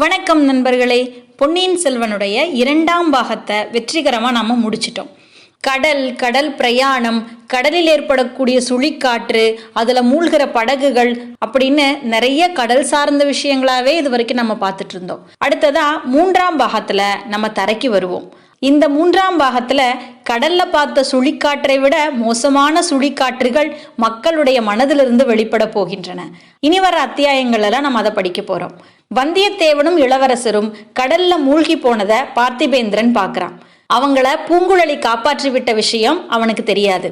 வணக்கம் நண்பர்களே. பொன்னியின் செல்வனுடைய இரண்டாம் பாகத்தை வெற்றிகரமாக நாம் முடிச்சிட்டோம். கடல் கடல் பிரயாணம் கடலில் ஏற்படக்கூடிய சுழிக்காற்று அதில் மூழ்கிற படகுகள் அப்படின்னு நிறைய கடல் சார்ந்த விஷயங்களாவே இது வரைக்கும் நம்ம பார்த்துட்டு இருந்தோம். அடுத்ததா மூன்றாம் பாகத்தில் நம்ம தரைக்கு வருவோம். இந்த மூன்றாம் பாகத்துல கடல்ல பார்த்த சுழிக்காற்றை விட மோசமான சுழிக்காற்றுகள் மக்களுடைய மனதிலிருந்து வெளிப்பட போகின்றன. இனி வர அத்தியாயங்கள் எல்லாம் நம்ம அதை படிக்க போறோம். வந்தியத்தேவனும் இளவரசரும் கடல்ல மூழ்கி போனதை பார்த்திபேந்திரன் பார்க்கறான் அவங்கள பூங்குழலி காப்பாற்றி விட்ட விஷயம் அவனுக்கு தெரியாது.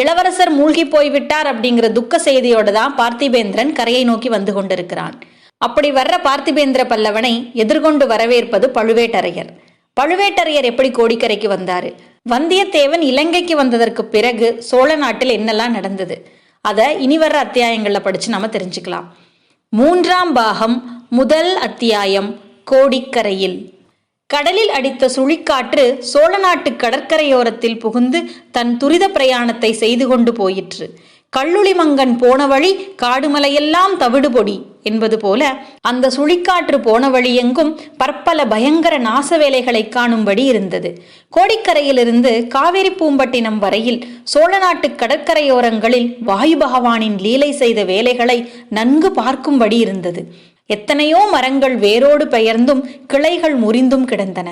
இளவரசர் மூழ்கி போய்விட்டார் அப்படிங்கிற துக்க செய்தியோடு தான் பார்த்திபேந்திரன் கரையை நோக்கி வந்து கொண்டிருக்கிறான். அப்படி வர்ற பார்த்திபேந்திர பல்லவனை எதிர்கொண்டு வரவேற்பது பழுவேட்டரையர். பழுவேட்டரையர் எப்படி கோடிக்கரைக்கு வந்தாரு? வந்தியத்தேவன் இலங்கைக்கு வந்ததற்கு பிறகு சோழ நாட்டில் என்னெல்லாம் நடந்தது? அதை இனி வர்ற அத்தியாயங்களில் படிச்சு நாம தெரிஞ்சுக்கலாம். மூன்றாம் பாகம் முதல் அத்தியாயம் கோடிக்கரையில். கடலில் அடித்த சுழிக்காற்று சோழ நாட்டு கடற்கரையோரத்தில் புகுந்து தன் துரித பிரயாணத்தை செய்து கொண்டு போயிற்று. கள்ளுளிமங்கன் போன வழி காடுமலையெல்லாம் தவிடுபொடி என்பது போல அந்த சுழிக்காற்று போன வழியெங்கும் பற்பல பயங்கர நாச வேலைகளை காணும்படி இருந்தது. கோடிக்கரையிலிருந்து காவிரி பூம்பட்டினம் வரையில் சோழ நாட்டு கடற்கரையோரங்களில் வாயு பகவானின் லீலை செய்த வேலைகளை நன்கு பார்க்கும்படி இருந்தது. எத்தனையோ மரங்கள் வேரோடு பெயர்ந்தும் கிளைகள் முறிந்தும் கிடந்தன.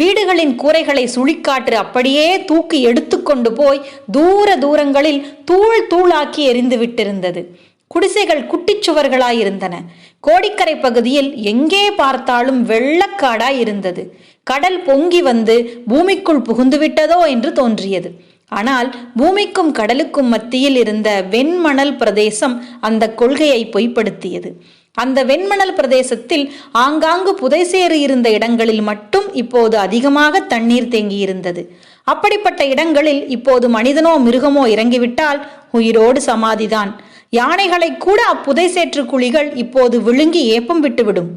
வீடுகளின் கூரைகளை சுழிக்காற்று அப்படியே தூக்கி எடுத்துக்கொண்டு போய் தூர தூரங்களில் தூள் தூளாக்கி எரிந்து விட்டிருந்தது. குடிசைகள் குட்டிச்சுவர்களாயிருந்தன கோடிக்கரை பகுதியில் எங்கே பார்த்தாலும் வெள்ளக்காடாய் இருந்தது. கடல் பொங்கி வந்து பூமிக்குள் புகுந்துவிட்டதோ என்று தோன்றியது. ஆனால் பூமிக்கும் கடலுக்கும் மத்தியில் இருந்த வெண்மணல் பிரதேசம் அந்த கொள்கையை பொய்ப்படுத்தியது. அந்த வெண்மணல் பிரதேசத்தில் ஆங்காங்கு புதைசேறு இருந்த இடங்களில் மட்டும் இப்போது அதிகமாக தண்ணீர் தேங்கியிருந்தது. அப்படிப்பட்ட இடங்களில் இப்போது மனிதனோ மிருகமோ இறங்கிவிட்டால் உயிரோடு சமாதிதான். யானைகளை கூட அப்புதைசேற்று குழிகள் இப்போது விழுங்கி ஏப்பம் விட்டுவிடும்.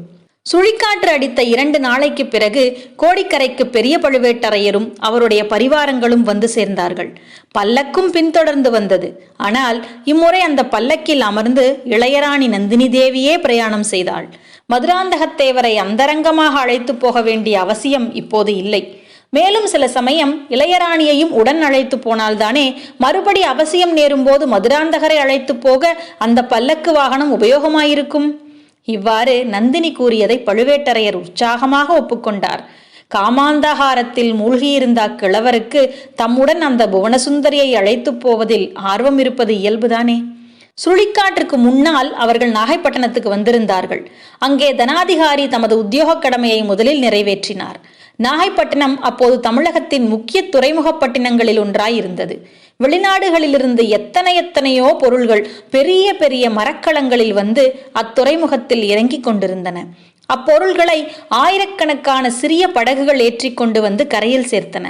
சுழிக்காற்று அடித்த இரண்டு நாளைக்கு பிறகு கோடிக்கரைக்கு பெரிய பழுவேட்டரையரும் அவருடைய பரிவாரங்களும் வந்து சேர்ந்தார்கள். பல்லக்கும் பின்தொடர்ந்து வந்தது. ஆனால் இம்முறை அந்த பல்லக்கில் அமர்ந்து இளையராணி நந்தினி தேவியே பிரயாணம் செய்தாள். மதுராந்தகத்தேவரை அந்தரங்கமாக அழைத்து போக வேண்டிய அவசியம் இப்போது இல்லை. மேலும் சில சமயம் இளையராணியையும் உடன் அழைத்து போனால்தானே மறுபடி அவசியம் நேரும்போது மதுராந்தகரை அழைத்து போக அந்த பல்லக்கு வாகனம் உபயோகமாயிருக்கும்? இவ்வாறு நந்தினி கூறியதை பழுவேட்டரையர் உற்சாகமாக ஒப்புக்கொண்டார். காமாந்தகாரத்தில் மூழ்கியிருந்த அக்கிழவருக்கு தம்முடன் அந்த புவனசுந்தரியை அழைத்துப் போவதில் ஆர்வம் இருப்பது இயல்புதானே? சுழிக்காற்றுக்கு முன்னால் அவர்கள் நாகைப்பட்டினத்துக்கு வந்திருந்தார்கள். அங்கே தனாதிகாரி தமது உத்தியோக கடமையை முதலில் நிறைவேற்றினார். நாகைப்பட்டினம் அப்போது தமிழகத்தின் முக்கிய துறைமுகப்பட்டினங்களில் ஒன்றாய் இருந்தது வெளிநாடுகளிலிருந்து எத்தனை எத்தனையோ பொருள்கள் பெரிய பெரிய மரக்கலங்களில் வந்து அத்துறைமுகத்தில் இறங்கிக் கொண்டிருந்தன. அப்பொருள்களை ஆயிரக்கணக்கான சிறிய படகுகள் ஏற்றிக்கொண்டு வந்து கரையில் சேர்த்தன.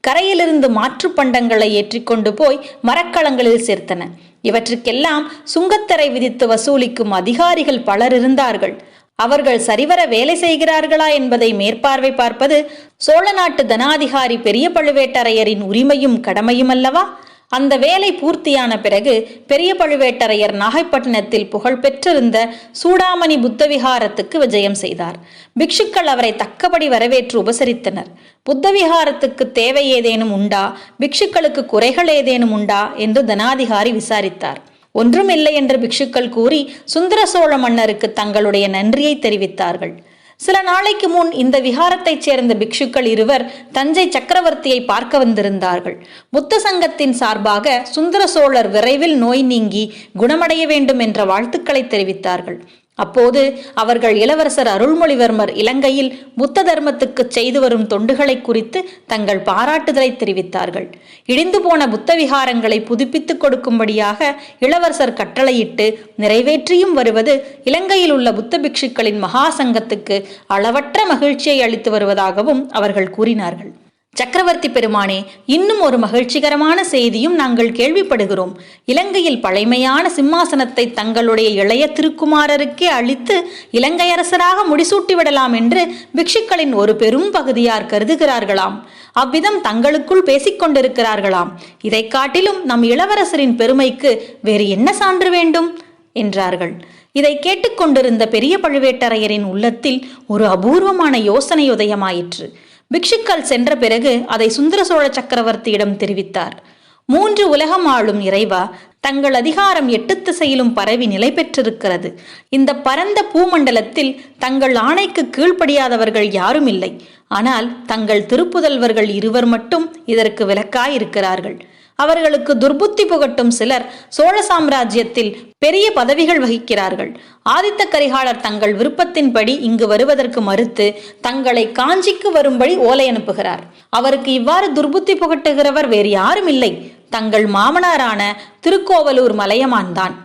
கரையிலிருந்து மாற்று பண்டங்களை ஏற்றிக்கொண்டு போய் மரக்கலங்களில் சேர்த்தன. இவற்றுக்கெல்லாம் சுங்கத்தரை விதித்து வசூலிக்கும் அதிகாரிகள் பலர் இருந்தார்கள். அவர்கள் சரிவர வேலை செய்கிறார்களா என்பதை மேற்பார்வை பார்ப்பது சோழ நாட்டு தனாதிகாரி பெரிய பழுவேட்டரையரின் உரிமையும் கடமையும் அல்லவா? அந்த வேலை பூர்த்தியான பிறகு பெரிய பழுவேட்டரையர் நாகைப்பட்டினத்தில் புகழ் பெற்றிருந்த சூடாமணி புத்தவிகாரத்துக்கு விஜயம் செய்தார். பிக்ஷுக்கள் அவரை தக்கபடி வரவேற்று உபசரித்தனர். புத்தவிகாரத்துக்கு தேவை ஏதேனும் உண்டா? பிக்ஷுக்களுக்கு குறைகள் ஏதேனும் உண்டா? என்று தனாதிகாரி விசாரித்தார். ஒன்றுமில்லை என்று பிக்ஷுக்கள் கூறி சுந்தர சோழ மன்னருக்கு தங்களுடைய நன்றியை தெரிவித்தார்கள். சில நாளைக்கு முன் இந்த விகாரத்தைச் சேர்ந்த பிக்ஷுக்கள் இருவர் தஞ்சை சக்கரவர்த்தியை பார்க்க வந்திருந்தார்கள். புத்த சங்கத்தின் சார்பாக சுந்தர சோழர் விரைவில் நோய் நீங்கி குணமடைய வேண்டும் என்ற வாழ்த்துக்களை தெரிவித்தார்கள். அப்போது அவர்கள் இளவரசர் அருள்மொழிவர்மர் இலங்கையில் புத்த தர்மத்துக்கு செய்து வரும் தொண்டுகளை குறித்து தங்கள் பாராட்டுதலை தெரிவித்தார்கள். இடிந்து போன புத்த விகாரங்களை புதுப்பித்துக் கொடுக்கும்படியாக இளவரசர் கட்டளையிட்டு நிறைவேற்றியும் வருவது இலங்கையில் உள்ள புத்த பிக்ஷுக்களின் மகா சங்கத்துக்கு அளவற்ற மகிழ்ச்சியை அளித்து வருவதாகவும் அவர்கள் கூறினார்கள். சக்கரவர்த்தி பெருமானே இன்னும் ஒரு மகிழ்ச்சிகரமான செய்தியும் நாங்கள் கேள்விப்படுகிறோம். இலங்கையில் பழைமையான சிம்மாசனத்தை தங்களுடைய இளைய திருக்குமாரருக்கே அளித்து இலங்கை அரசராக முடிசூட்டி விடலாம் என்று பிக்ஷுக்களின் ஒரு பெரும் பகுதியார் கருதுகிறார்களாம். அவ்விதம் தங்களுக்குள் பேசிக் கொண்டிருக்கிறார்களாம். இதை காட்டிலும் நம் இளவரசரின் பெருமைக்கு வேறு என்ன சான்று வேண்டும்? என்றார்கள். இதை கேட்டுக்கொண்டிருந்த பெரிய பழுவேட்டரையரின் உள்ளத்தில் ஒரு அபூர்வமான யோசனை உதயமாயிற்று. பிக்ஷுக்கள் சென்ற பிறகு அதை சுந்தர சோழ சக்கரவர்த்தியிடம் தெரிவித்தார். மூன்று உலகம் ஆளும் இறைவா தங்கள் அதிகாரம் எட்டு திசையிலும் பரவி நிலை பெற்றிருக்கிறது. இந்த பரந்த பூமண்டலத்தில் தங்கள் ஆணைக்கு கீழ்ப்படியாதவர்கள் யாரும் இல்லை. ஆனால் தங்கள் திருப்புதல்வர்கள் இருவர் மட்டும் இதற்கு விலக்காயிருக்கிறார்கள் அவர்களுக்கு துர்புத்தி புகட்டும் சிலர் சோழ சாம்ராஜ்யத்தில் பெரிய பதவிகள் வகிக்கிறார்கள். ஆதித்த கரிகாலர் தங்கள் விருப்பத்தின்படி இங்கு வருவதற்கு மறுத்து தங்களை காஞ்சிக்கு வரும்படி ஓலை அனுப்புகிறார். அவருக்கு இவ்வாறு துர்புத்தி புகட்டுகிறவர் வேறு யாரும் இல்லை. தங்கள் மாமனாரான திருக்கோவலூர் மலையமான் தான்.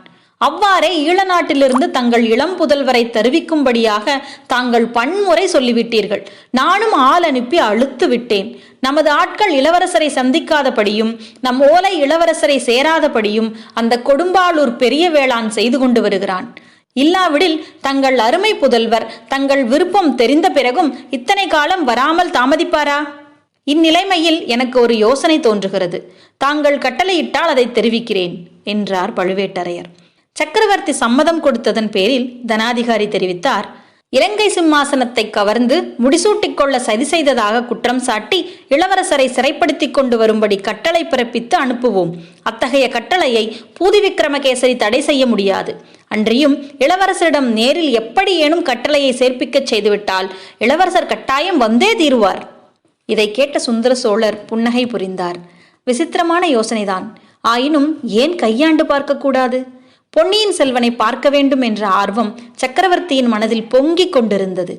அவ்வாறே ஈழ நாட்டிலிருந்து தங்கள் இளம் புதல்வரை தருவிக்கும்படியாக தாங்கள் பன்முறை சொல்லிவிட்டீர்கள். நானும் ஆள் அனுப்பி அழுத்து விட்டேன். நமது ஆட்கள் இளவரசரை சந்திக்காதபடியும் நம் ஓலை இளவரசரை சேராதபடியும் அந்த கொடும்பாளூர் பெரிய வேளாண் செய்து கொண்டு வருகிறான். இல்லாவிடில் தங்கள் அருமை புதல்வர் தங்கள் விருப்பம் தெரிந்த பிறகும் இத்தனை காலம் வராமல் தாமதிப்பாரா? இந்நிலைமையில் எனக்கு ஒரு யோசனை தோன்றுகிறது. தாங்கள் கட்டளையிட்டால் அதை தெரிவிக்கிறேன் என்றார் பழுவேட்டரையர். சக்கரவர்த்தி சம்மதம் கொடுத்ததன் பேரில் தனாதிகாரி தெரிவித்தார். இலங்கை சிம்மாசனத்தை கவர்ந்து முடிசூட்டிக் கொள்ள சதி செய்ததாக குற்றம் சாட்டி இளவரசரை சிறைப்படுத்திக் கொண்டு வரும்படி கட்டளை பிறப்பித்து அனுப்புவோம். அத்தகைய கட்டளையை பூதி விக்ரமகேசரி தடை செய்ய முடியாது. அன்றியும் இளவரசரிடம் நேரில் எப்படி ஏனும் கட்டளையை சேர்ப்பிக்கச் செய்துவிட்டால் இளவரசர் கட்டாயம் வந்தே தீருவார். இதை கேட்ட சுந்தர சோழர் புன்னகை புரிந்தார். விசித்திரமான யோசனைதான். ஆயினும் ஏன் கையாண்டு பார்க்கக்கூடாது பொன்னியின் செல்வனை பார்க்க வேண்டும் என்ற ஆர்வம் சக்கரவர்த்தியின் மனதில் பொங்கிக் கொண்டிருந்தது.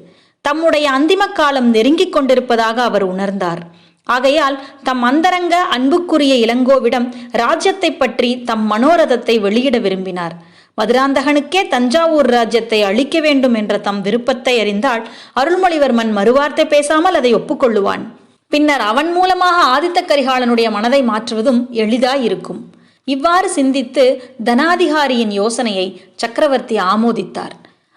தம்முடைய அந்திம காலம் நெருங்கிக் கொண்டிருப்பதாக அவர் உணர்ந்தார். ஆகையால் தம் அந்தரங்க அன்புக்குரிய இளங்கோவிடம் ராஜ்யத்தை பற்றி தம் மனோரதத்தை வெளியிட விரும்பினார். மதுராந்தகனுக்கே தஞ்சாவூர் ராஜ்யத்தை அழிக்க வேண்டும் என்ற தம் விருப்பத்தை அறிந்தால் அருள்மொழிவர்மன் மறுவார்த்தை பேசாமல் அதை ஒப்புக்கொள்ளுவான். பின்னர் அவன் மூலமாக ஆதித்த கரிகாலனுடைய மனதை மாற்றுவதும் எளிதாயிருக்கும். இவ்வாறு சிந்தித்து தனாதிகாரியின் யோசனையை சக்கரவர்த்தி ஆமோதித்தார்.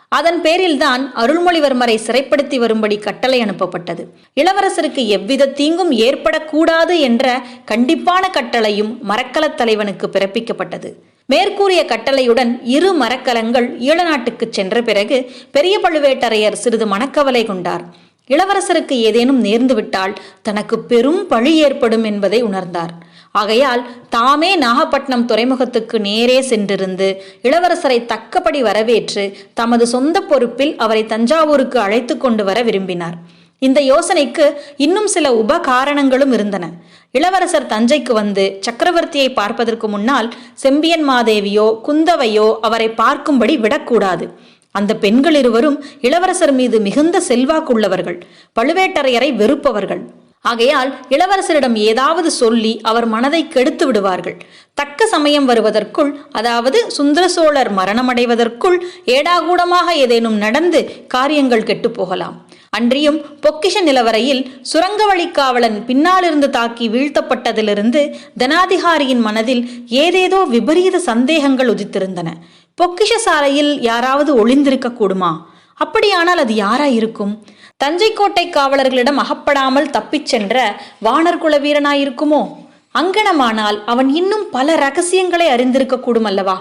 அதன் பேரில்தான் அருள்மொழிவர்மரை சிறைப்படுத்தி வரும்படி கட்டளை அனுப்பப்பட்டது. இளவரசருக்கு எவ்வித தீங்கும் ஏற்படக்கூடாது என்ற கண்டிப்பான கட்டளையும் மரக்கலத் தலைவனுக்கு பிறப்பிக்கப்பட்டது. மேற்கூறிய கட்டளையுடன் இரு மரக்கலங்கள் ஈழ நாட்டுக்கு சென்ற பிறகு பெரிய பழுவேட்டரையர் சிறிது மனக்கவலை கொண்டார். இளவரசருக்கு ஏதேனும் நேர்ந்துவிட்டால் தனக்கு பெரும் பழி ஏற்படும் என்பதை உணர்ந்தார். ஆகையால் தாமே நாகப்பட்டினம் துறைமுகத்துக்கு நேரே சென்றிருந்து இளவரசரை தக்கபடி வரவேற்று தமது சொந்த பொறுப்பில் அவரை தஞ்சாவூருக்கு அழைத்து கொண்டு வர விரும்பினார். இந்த யோசனைக்கு இன்னும் சில உபகாரணங்களும் இருந்தன. இளவரசர் தஞ்சைக்கு வந்து சக்கரவர்த்தியை பார்ப்பதற்கு முன்னால் செம்பியன் மாதேவியோ குந்தவையோ அவரை பார்க்கும்படி விடக்கூடாது. அந்த பெண்கள் இருவரும் இளவரசர் மீது மிகுந்த செல்வாக்குள்ளவர்கள் பழுவேட்டரையரை வெறுப்பவர்கள். ஆகையால் இளவரசரிடம் ஏதாவது சொல்லி அவர் மனதை கெடுத்து விடுவார்கள். தக்க சமயம் வருவதற்குள் அதாவது சுந்தர சோழர் மரணமடைவதற்குள் ஏடாகூடமாக ஏதேனும் நடந்து காரியங்கள் கெட்டு போகலாம். அன்றியும் பொக்கிஷ நிலவரையில் சுரங்க வழிக்காவலன் பின்னாலிருந்து தாக்கி வீழ்த்தப்பட்டதிலிருந்து தனாதிகாரியின் மனதில் ஏதேதோ விபரீத சந்தேகங்கள் உதித்திருந்தன. பொக்கிஷ சாலையில் யாராவது ஒளிந்திருக்க கூடுமா அப்படியானால் அது யாரா இருக்கும் தஞ்சை கோட்டை காவலர்களிடம் அகப்படாமல் தப்பிச் சென்ற வானர்குல வீரனாயிருக்குமோ? அங்கனமானால் அவன் இன்னும் பல ரகசியங்களை அறிந்திருக்க கூடுமல்லவா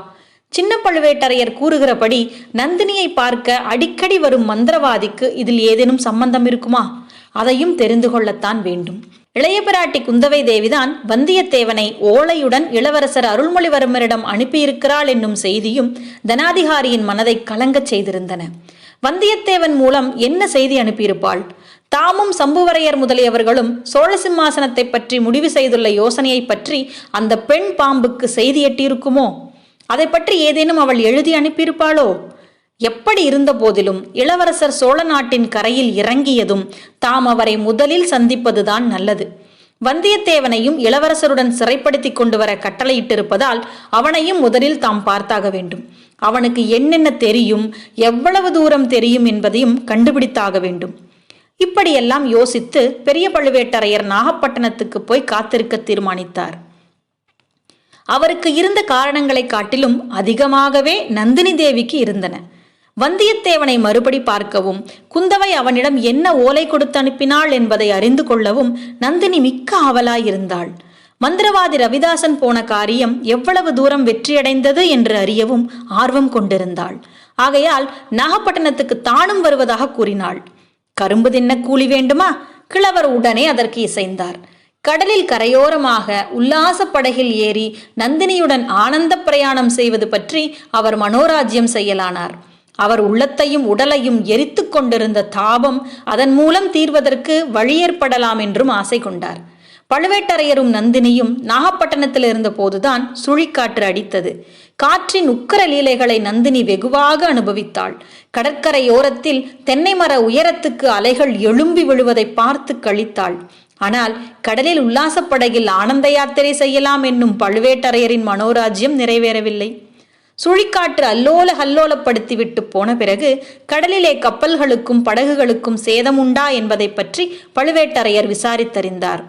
சின்ன பழுவேட்டரையர் கூறுகிறபடி நந்தினியை பார்க்க அடிக்கடி வரும் மந்திரவாதிக்கு இதில் ஏதேனும் சம்பந்தம் இருக்குமா? அதையும் தெரிந்து கொள்ளத்தான் வேண்டும். இளைய பிராட்டி குந்தவை தேவிதான் வந்தியத்தேவனை ஓலையுடன் இளவரசர் அருள்மொழிவர்மரிடம் அனுப்பியிருக்கிறாள் என்னும் செய்தியும் தனாதிகாரியின் மனதை கலங்கச் செய்திருந்தன. வந்தியத்தேவன் மூலம் என்ன செய்தி அனுப்பியிருப்பாள்? தாமும் சம்புவரையர் முதலியவர்களும் சோழ சிம்மாசனத்தை பற்றி முடிவு செய்துள்ள யோசனையை பற்றி அந்த பெண் பாம்புக்கு செய்தி எட்டியிருக்குமோ? அதை பற்றி ஏதேனும் அவள் எழுதி அனுப்பியிருப்பாளோ? எப்படி இருந்த போதிலும் இளவரசர் சோழ நாட்டின் கரையில் இறங்கியதும் தாம் அவரை முதலில் சந்திப்பதுதான் நல்லது. வந்தியத்தேவனையும் இளவரசருடன் சிறைப்படுத்தி கொண்டு வர கட்டளையிட்டிருப்பதால் அவனையும் முதலில் தாம் பார்த்தாக வேண்டும். அவனுக்கு என்னென்ன தெரியும் எவ்வளவு தூரம் தெரியும் என்பதையும் கண்டுபிடித்தாக வேண்டும். இப்படியெல்லாம் யோசித்து பெரிய பழுவேட்டரையர் நாகப்பட்டினத்துக்கு போய் காத்திருக்க தீர்மானித்தார். அவருக்கு இருந்த காரணங்களை காட்டிலும் அதிகமாகவே நந்தினி தேவிக்கு இருந்தன. வந்தியத்தேவனை மறுபடி பார்க்கவும் குந்தவை அவனிடம் என்ன ஓலை கொடுத்து அனுப்பினாள் என்பதை அறிந்து கொள்ளவும் நந்தினி மிக்க ஆவலாயிருந்தாள். மந்திரவாதி ரவிதாசன் போன காரியம் எவ்வளவு தூரம் வெற்றியடைந்தது என்று அறியவும் ஆர்வம் கொண்டிருந்தாள். ஆகையால் நாகப்பட்டினத்துக்கு தானும் வருவதாக கூறினாள். கரும்பு தின்ன கூலி வேண்டுமா? கிழவர் உடனே அதற்கு இசைந்தார். கடலில் கரையோரமாக உல்லாச படகில் ஏறி நந்தினியுடன் ஆனந்த பிரயாணம் செய்வது பற்றி அவர் மனோராஜ்யம் செய்யலானார். அவர் உள்ளத்தையும் உடலையும் எரித்து கொண்டிருந்த தாபம் அதன் மூலம் தீர்வதற்கு வழியேற்படலாம் என்றும் ஆசை கொண்டார். பழுவேட்டரையரும் நந்தினியும் நாகப்பட்டினத்தில் இருந்த போதுதான் சுழிக்காற்று அடித்தது. காற்றின் உக்கர லீலைகளை நந்தினி வெகுவாக அனுபவித்தாள். கடற்கரையோரத்தில் தென்னை மர உயரத்துக்கு அலைகள் எழும்பி விழுவதை பார்த்து கழித்தாள். ஆனால் கடலில் உல்லாசப் படகில் ஆனந்த யாத்திரை செய்யலாம் என்னும் பழுவேட்டரையரின் மனோராஜ்யம் நிறைவேறவில்லை. சுழிக்காற்று அல்லோல ஹல்லோலப்படுத்திவிட்டு போன பிறகு கடலிலே கப்பல்களுக்கும் படகுகளுக்கும் சேதம் உண்டா என்பதை பற்றி பழுவேட்டரையர் விசாரித்தறிந்தார்.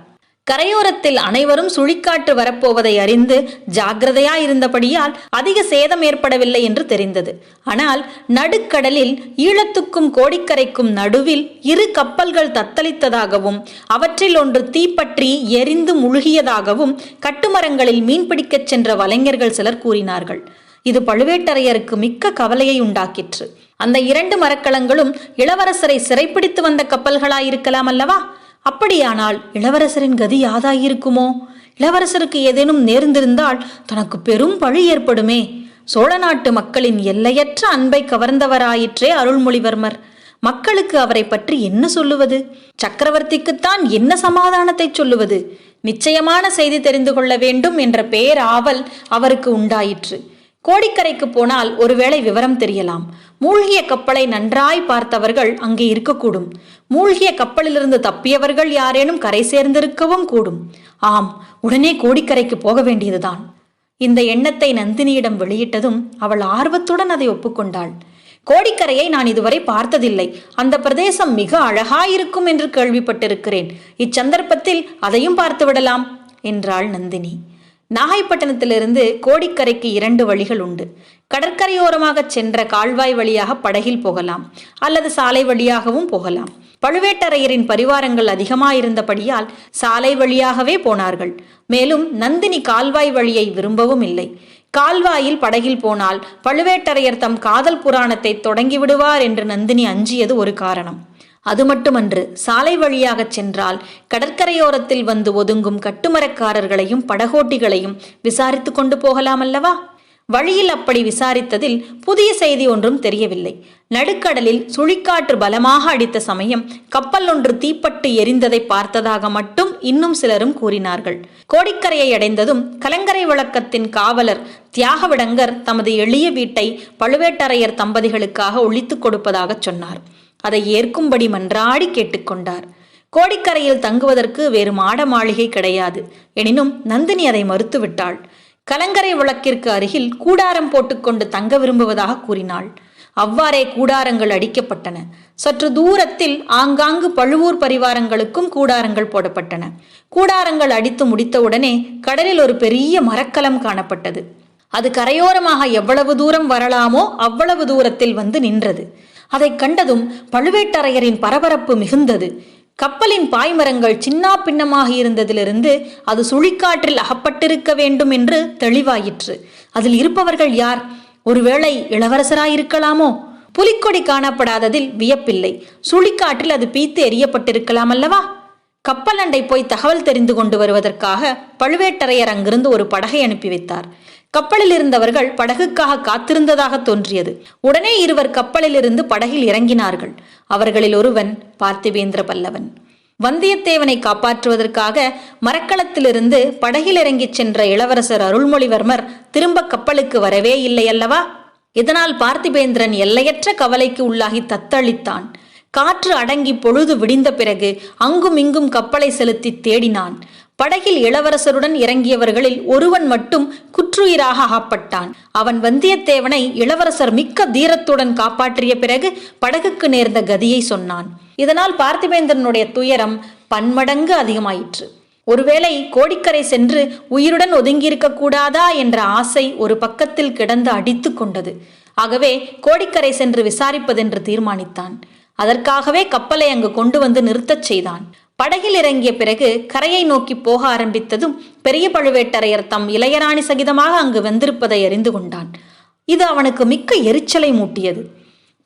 கரையோரத்தில் அனைவரும் சுழிக்காற்று வரப்போவதை அறிந்து ஜாகிரதையாயிருந்தபடியால் அதிக சேதம் ஏற்படவில்லை என்று தெரிந்தது. ஆனால் நடுக்கடலில் ஈழத்துக்கும் கோடிக்கரைக்கும் நடுவில் இரு கப்பல்கள் தத்தளித்ததாகவும் அவற்றில் ஒன்று தீப்பற்றி எரிந்து முழுகியதாகவும் கட்டுமரங்களில் மீன்பிடிக்கச் சென்ற வலைஞர்கள் சிலர் கூறினார்கள். இது பழுவேட்டரையருக்கு மிக்க கவலையை உண்டாக்கிற்று. அந்த இரண்டு மரக்கலங்களும் இளவரசரை சிறைப்பிடித்து வந்த கப்பல்களாயிருக்கலாம் அல்லவா? அப்படியானால் இளவரசரின் கதி யாதாயிருக்குமோ? இளவரசருக்கு ஏதேனும் நேர்ந்திருந்தால் தனக்கு பெரும் பழி ஏற்படுமே. சோழ நாட்டு மக்களின் எல்லையற்ற அன்பை கவர்ந்தவராயிற்றே அருள்மொழிவர்மர். மக்களுக்கு அவரை பற்றி என்ன சொல்லுவது? சக்கரவர்த்திக்குத்தான் என்ன சமாதானத்தை சொல்லுவது? நிச்சயமான செய்தி தெரிந்து கொள்ள வேண்டும் என்ற பேராவல் அவருக்கு உண்டாயிற்று. கோடிக்கரைக்கு போனால் ஒருவேளை விவரம் தெரியலாம். மூழ்கிய கப்பலை நன்றாய் பார்த்தவர்கள் அங்கே இருக்கக்கூடும். மூழ்கிய கப்பலிலிருந்து தப்பியவர்கள் யாரேனும் கரை சேர்ந்திருக்கவும் கூடும். ஆம் உடனே கோடிக்கரைக்கு போக வேண்டியதுதான். இந்த எண்ணத்தை நந்தினியிடம் வெளியிட்டதும் அவள் ஆர்வத்துடன் அதை ஒப்புக்கொண்டாள். கோடிக்கரையை நான் இதுவரை பார்த்ததில்லை. அந்த பிரதேசம் மிக அழகாயிருக்கும் என்று கேள்விப்பட்டிருக்கிறேன். இச்சந்தர்ப்பத்தில் அதையும் பார்த்து விடலாம் என்றாள் நந்தினி. நாகைப்பட்டினத்திலிருந்து கோடிக்கரைக்கு இரண்டு வழிகள் உண்டு. கடற்கரையோரமாக சென்ற கால்வாய் வழியாக படகில் போகலாம் அல்லது சாலை வழியாகவும் போகலாம். பழுவேட்டரையரின் பரிவாரங்கள் அதிகமாயிருந்தபடியால் சாலை வழியாகவே போனார்கள். மேலும் நந்தினி கால்வாய் வழியை விரும்பவும் இல்லை. கால்வாயில் படகில் போனால் பழுவேட்டரையர் தம் காதல் புராணத்தை தொடங்கிவிடுவார் என்று நந்தினி அஞ்சியது ஒரு காரணம். அது மட்டுமன்று சாலை வழியாகச் சென்றால் கடற்கரையோரத்தில் வந்து ஒதுங்கும் கட்டுமரக்காரர்களையும் படகோட்டிகளையும் விசாரித்து கொண்டு போகலாம் அல்லவா வழியில் அப்படி விசாரித்ததில் புதிய செய்தி ஒன்றும் தெரியவில்லை. நடுக்கடலில் சுழிக்காற்று பலமாக அடித்த சமயம் கப்பல் ஒன்று தீப்பட்டு எரிந்ததை பார்த்ததாக மட்டும் இன்னும் சிலரும் கூறினார்கள். கோடிக்கரையை அடைந்ததும் கலங்கரை விளக்கத்தின் காவலர் தியாகவிடங்கர் தமது எளிய வீட்டை பழுவேட்டரையர் தம்பதிகளுக்காக ஒழித்துக் கொடுப்பதாகச் சொன்னார். அதை ஏற்கும்படி மன்றாடி கேட்டுக்கொண்டார். கோடிக்கரையில் தங்குவதற்கு வேறு மாட மாளிகை கிடையாது. எனினும் நந்தினி அதை மறுத்துவிட்டாள். கலங்கரை விளக்கிற்கு அருகில் கூடாரம் போட்டுக்கொண்டு தங்க விரும்புவதாக கூறினாள். அவ்வாறே கூடாரங்கள் அடிக்கப்பட்டன. சற்று தூரத்தில் ஆங்காங்கு பழுவூர் பரிவாரங்களுக்கும் கூடாரங்கள் போடப்பட்டன. கூடாரங்கள் அடித்து முடித்தவுடனே கடலில் ஒரு பெரிய மரக்கலம் காணப்பட்டது. அது கரையோரமாக எவ்வளவு தூரம் வரலாமோ அவ்வளவு தூரத்தில் வந்து நின்றது. அதை கண்டதும் பழுவேட்டரையரின் பரபரப்பு மிகுந்தது. கப்பலின் பாய்மரங்கள் சின்னா பின்னமாக இருந்ததிலிருந்து அது சுழிக்காற்றில் அகப்பட்டிருக்க வேண்டும் என்று தெளிவாயிற்று. அதில் இருப்பவர்கள் யார்? ஒருவேளை இளவரசராயிருக்கலாமோ? புலிக்கொடி காணப்படாததில் வியப்பில்லை. சுழிக்காற்றில் அது பீத்து எரியப்பட்டிருக்கலாம் அல்லவா கப்பல் அண்டை போய் தகவல் தெரிந்து கொண்டு வருவதற்காக பழுவேட்டரையர் அங்கிருந்து ஒரு படகை அனுப்பி வைத்தார். கப்பலில் இருந்தவர்கள் படகுக்காக காத்திருந்ததாக தோன்றியது. உடனே இருவர் கப்பலிலிருந்து படகில் இறங்கினார்கள். அவர்களில் ஒருவன் பார்த்திவேந்திர பல்லவன் வந்தியத்தேவனை காப்பாற்றுவதற்காக மரக்களத்திலிருந்து படகில் இறங்கிச் சென்ற இளவரசர் அருள்மொழிவர்மர் திரும்ப கப்பலுக்கு வரவே இல்லை அல்லவா? இதனால் பார்த்திபேந்திரன் எல்லையற்ற கவலைக்கு உள்ளாகி தத்தளித்தான். காற்று அடங்கி பொழுது விடிந்த பிறகு அங்கும் இங்கும் கப்பலை செலுத்தி தேடினான். படகில் இளவரசருடன் இறங்கியவர்களில் ஒருவன் மட்டும் குற்றுயிராக அகப்பட்டான் அவன் வந்தியத்தேவனை இளவரசர் மிக்க தீரத்துடன் காப்பாற்றிய பிறகு படகுக்கு நேர்ந்த கதியை சொன்னான். இதனால் பார்த்திபேந்திரனுடைய துயரம் பன்மடங்கு அதிகமாயிற்று. ஒருவேளை கோடிக்கரை சென்று உயிருடன் ஒதுங்கியிருக்க கூடாதா என்ற ஆசை ஒரு பக்கத்தில் கிடந்து அடித்து கொண்டது. ஆகவே கோடிக்கரை சென்று விசாரிப்பதென்று தீர்மானித்தான். அதற்காகவே கப்பலை அங்கு கொண்டு வந்து நிறுத்தச் செய்தான். படகில் இறங்கிய பிறகு கரையை நோக்கி போக ஆரம்பித்ததும் பெரிய பழுவேட்டரையர் தம் இளையராணி சகிதமாக அங்கு வந்திருப்பதை அறிந்து கொண்டான். இது அவனுக்கு மிக்க எரிச்சலை மூட்டியது.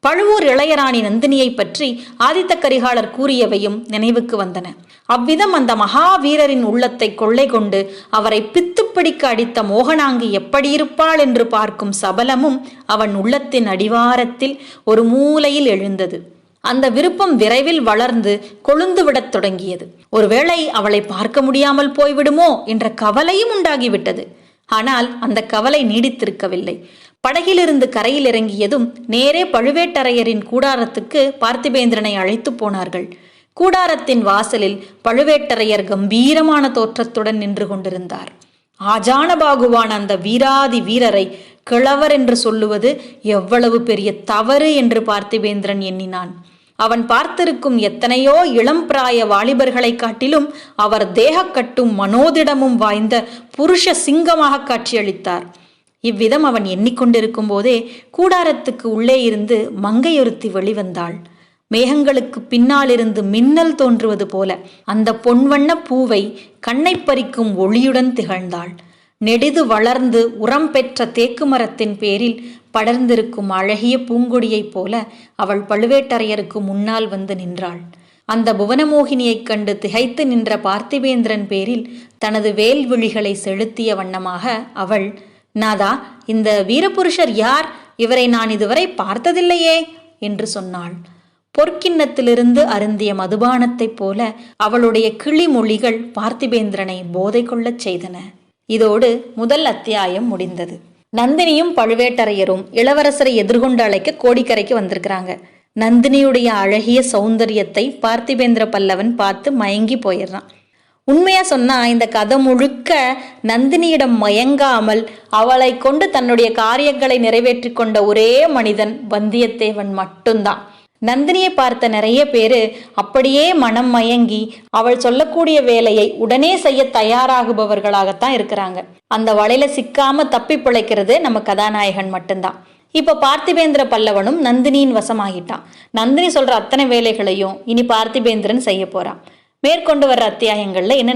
பழுவூர் இளையராணி நந்தினியை பற்றி ஆதித்த கரிகாலர் கூறியவையும் நினைவுக்கு வந்தன. அவ்விதம் அந்த மகாவீரரின் உள்ளத்தை கொள்ளை கொண்டு அவரை பித்துப்பிடிக்க அடித்த மோகனாங்கி எப்படி இருப்பாள் என்று பார்க்கும் சபலமும் அவன் உள்ளத்தின் அடிவாரத்தில் ஒரு மூலையில் எழுந்தது. அந்த விருப்பம் விரைவில் வளர்ந்து கொழுந்து விடத் தொடங்கியது. ஒருவேளை அவளை பார்க்க முடியாமல் போய்விடுமோ என்ற கவலையும் உண்டாகிவிட்டது. ஆனால் அந்த கவலை நீடித்திருக்கவில்லை. படகிலிருந்து கரையில் இறங்கியதும் நேரே பழுவேட்டரையரின் கூடாரத்துக்கு பார்த்திபேந்திரனை அழைத்து போனார்கள். கூடாரத்தின் வாசலில் பழுவேட்டரையர் கம்பீரமான தோற்றத்துடன் நின்று கொண்டிருந்தார். ஆஜான பாகுவான் அந்த வீராதி வீரரை கிழவர் என்று சொல்லுவது எவ்வளவு பெரிய தவறு என்று பார்த்திபேந்திரன் எண்ணினான். அவன் பார்த்திருக்கும் எத்தனையோ இளம் பிராய வாலிபர்களைக் காட்டிலும் அவர் தேகக்கட்டும் மனோதிடமும் வாய்ந்த புருஷ சிங்கமாக காட்சியளித்தார். இவ்விதம் அவன் எண்ணிக்கொண்டிருக்கும் போதே கூடாரத்துக்கு உள்ளே இருந்து மங்கையொருத்தி வெளிவந்தாள். மேகங்களுக்கு பின்னாலிருந்து மின்னல் தோன்றுவது போல அந்த பொன்வண்ண பூவை கண்ணை பறிக்கும் ஒளியுடன் திகழ்ந்தாள். நெடிது வளர்ந்து உரம் பெற்ற தேக்கு மரத்தின் பேரில் படர்ந்திருக்கும் அழகிய பூங்கொடியைப் போல அவள் பழுவேட்டரையருக்கு முன்னால் வந்து நின்றாள். அந்த புவனமோகினியைக் கண்டு திகைத்து நின்ற பார்த்திபேந்திரன் பேரில் தனது வேல் விழிகளை செலுத்திய வண்ணமாக அவள் நாதா இந்த வீரபுருஷர் யார்? இவரை நான் இதுவரை பார்த்ததில்லையே என்று சொன்னாள். பொற்கிண்ணத்திலிருந்து அருந்திய மதுபானத்தைப் போல அவளுடைய கிளி மொழிகள் பார்த்திபேந்திரனை போதை கொள்ளச் செய்தன. இதோடு முதல் அத்தியாயம் முடிந்தது. நந்தினியும் பழுவேட்டரையரும் இளவரசரை எதிர்கொண்டு அழைக்க கோடிக்கரைக்கு வந்திருக்கிறாங்க. நந்தினியுடைய அழகிய சௌந்தரியத்தை பார்த்திபேந்திர பல்லவன் பார்த்து மயங்கி போயிடுறான். உண்மையா சொன்னா இந்த கதை முழுக்க நந்தினியிடம் மயங்காமல் அவளை கொண்டு தன்னுடைய காரியங்களை நிறைவேற்றி கொண்ட ஒரே மனிதன் வந்தியத்தேவன் மட்டும்தான். நந்தினியை பார்த்த நிறைய பேரு அப்படியே மனம் மயங்கி அவள் சொல்லக்கூடிய வேலையை உடனே செய்ய தயாராகுபவர்களாகத்தான் இருக்கிறாங்க. அந்த வலையில சிக்காம தப்பி பிழைக்கிறது நம்ம கதாநாயகன் மட்டும்தான். இப்ப பார்த்திபேந்திர பல்லவனும் நந்தினியின் வசமாகிட்டான். நந்தினி சொல்ற அத்தனை வேலைகளையும் இனி பார்த்திபேந்திரன் செய்ய போறான். மேற்கொண்டு வர்ற அத்தியாயங்கள்ல என்ன